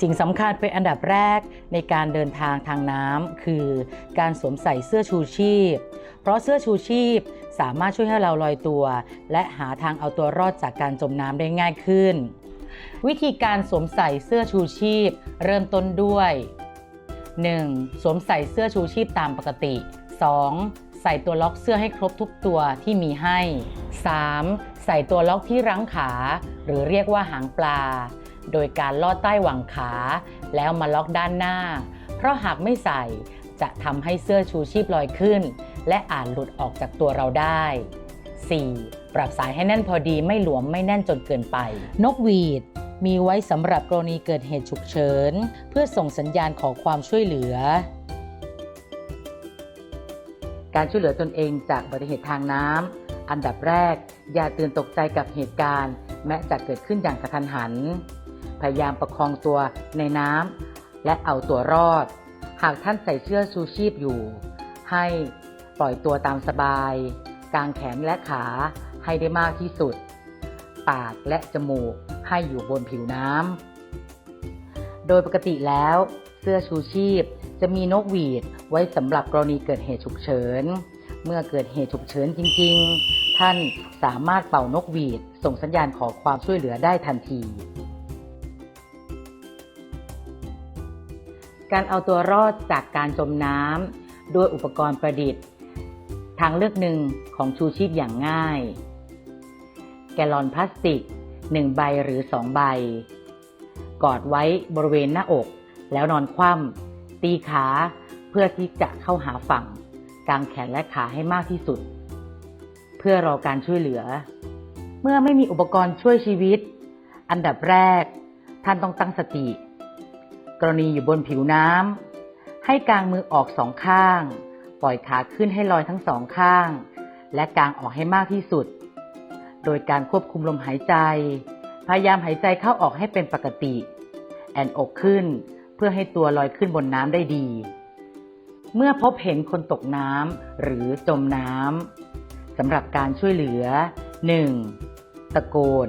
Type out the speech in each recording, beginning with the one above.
สิ่งสำคัญเป็นอันดับแรกในการเดินทางทางน้ำคือการสวมใส่เสื้อชูชีพ เพราะเสื้อชูชีพสามารถช่วยให้เราลอยตัว และหาทางเอาตัวรอดจากการจมน้ำได้ง่ายขึ้น วิธีการสวมใส่เสื้อชูชีพ เริ่มต้นด้วย 1. สวมใส่เสื้อชูชีพตามปกติ 2. ใส่ตัวล็อกเสื้อให้ครบทุกตัวที่มีให้ 3. ใส่ตัวล็อกที่รั้งขา หรือเรียกว่าหางปลา โดยการลอดใต้หว่างขา แล้วมาล็อกด้านหน้า เพราะหากไม่ใส่จะทำให้เสื้อชูชีพลอยขึ้น และอาจหลุดออกจากตัวเราได้ 4. ปรับสายให้แน่นพอดีไม่หลวมไม่แน่นจนเกินไป นกหวีดมีไว้สำหรับกรณีเกิดเหตุฉุกเฉิน เพื่อส่งสัญญาณขอความช่วยเหลือ การช่วยเหลือตนเองจากอุบัติเหตุทางน้ำอันดับแรก อย่าตื่นตกใจกับเหตุการณ์ แม้จะเกิดขึ้นอย่างกระทันหัน พยายามประคองตัวในน้ำและเอาตัวรอด หากท่านใส่เสื้อชูชีพอยู่ ให้ปล่อยตัวตามสบาย กางแขนและขาให้ได้มากที่สุด ปากและจมูกให้อยู่บนผิวน้ำโดยปกติแล้ว เสื้อชูชีพจะมีนกหวีดไว้สำหรับกรณีเกิดเหตุฉุกเฉิน เมื่อเกิดเหตุฉุกเฉินจริง ๆ ท่านสามารถเป่านกหวีด ส่งสัญญาณขอความช่วยเหลือได้ทันที การเอาตัวรอดจากการจมน้ำด้วยอุปกรณ์ประดิษฐ์ ทางเลือกหนึ่งของชูชีพอย่างง่าย แกลลอนพลาสติก 1 ใบหรือ 2 ใบ กอดไว้บริเวณหน้าอก แล้วนอนคว่ำตีขาเพื่อที่จะเข้าหาฝั่ง กางแขนและขาให้มากที่สุด เพื่อรอการช่วยเหลือ เมื่อไม่มีอุปกรณ์ช่วยชีวิต อันดับแรก ท่านต้องตั้งสติ กรณีอยู่บนผิวน้ำ ให้กางมือออกสองข้าง ปล่อยขาขึ้นให้ลอยทั้งสองข้าง และกางออกให้มากที่สุด โดยการควบคุมลมหายใจ พยายามหายใจเข้าออกให้เป็นปกติ แอนอกขึ้นเพื่อให้ตัวลอยขึ้นบนน้ำได้ดี เมื่อพบเห็นคนตกน้ำหรือจมน้ำสำหรับการช่วยเหลือ 1. ตะโกน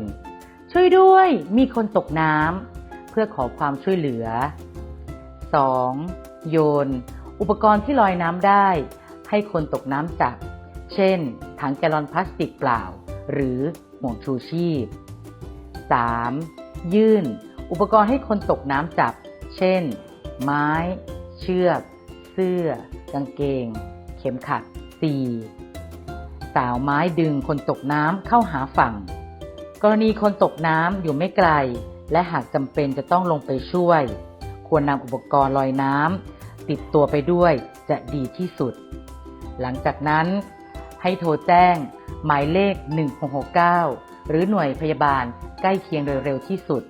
ช่วยด้วย มีคนตกน้ำ เพื่อขอความช่วยเหลือ 2. โยน อุปกรณ์ที่ลอยน้ำได้ ให้คนตกน้ำจับ เช่น ถังแกลลอนพลาสติกเปล่า หรือห่วงชูชีพ 3. ยื่น อุปกรณ์ให้คนตกน้ำจับ เช่น ไม้ เชือก เสื้อ กางเกง เข็มขัด 4. สาวไม้ดึงคนตกน้ำเข้าหาฝั่ง กรณีคนตกน้ำอยู่ไม่ไกล และหากจำเป็นจะต้องลงไปช่วย ควรนำอุปกรณ์ลอยน้ำติดตัวไปด้วยจะดีที่สุด หลังจากนั้น ให้โทรแจ้ง หมายเลข 1669 หรือหน่วยพยาบาลใกล้เคียงโดยเร็วที่สุด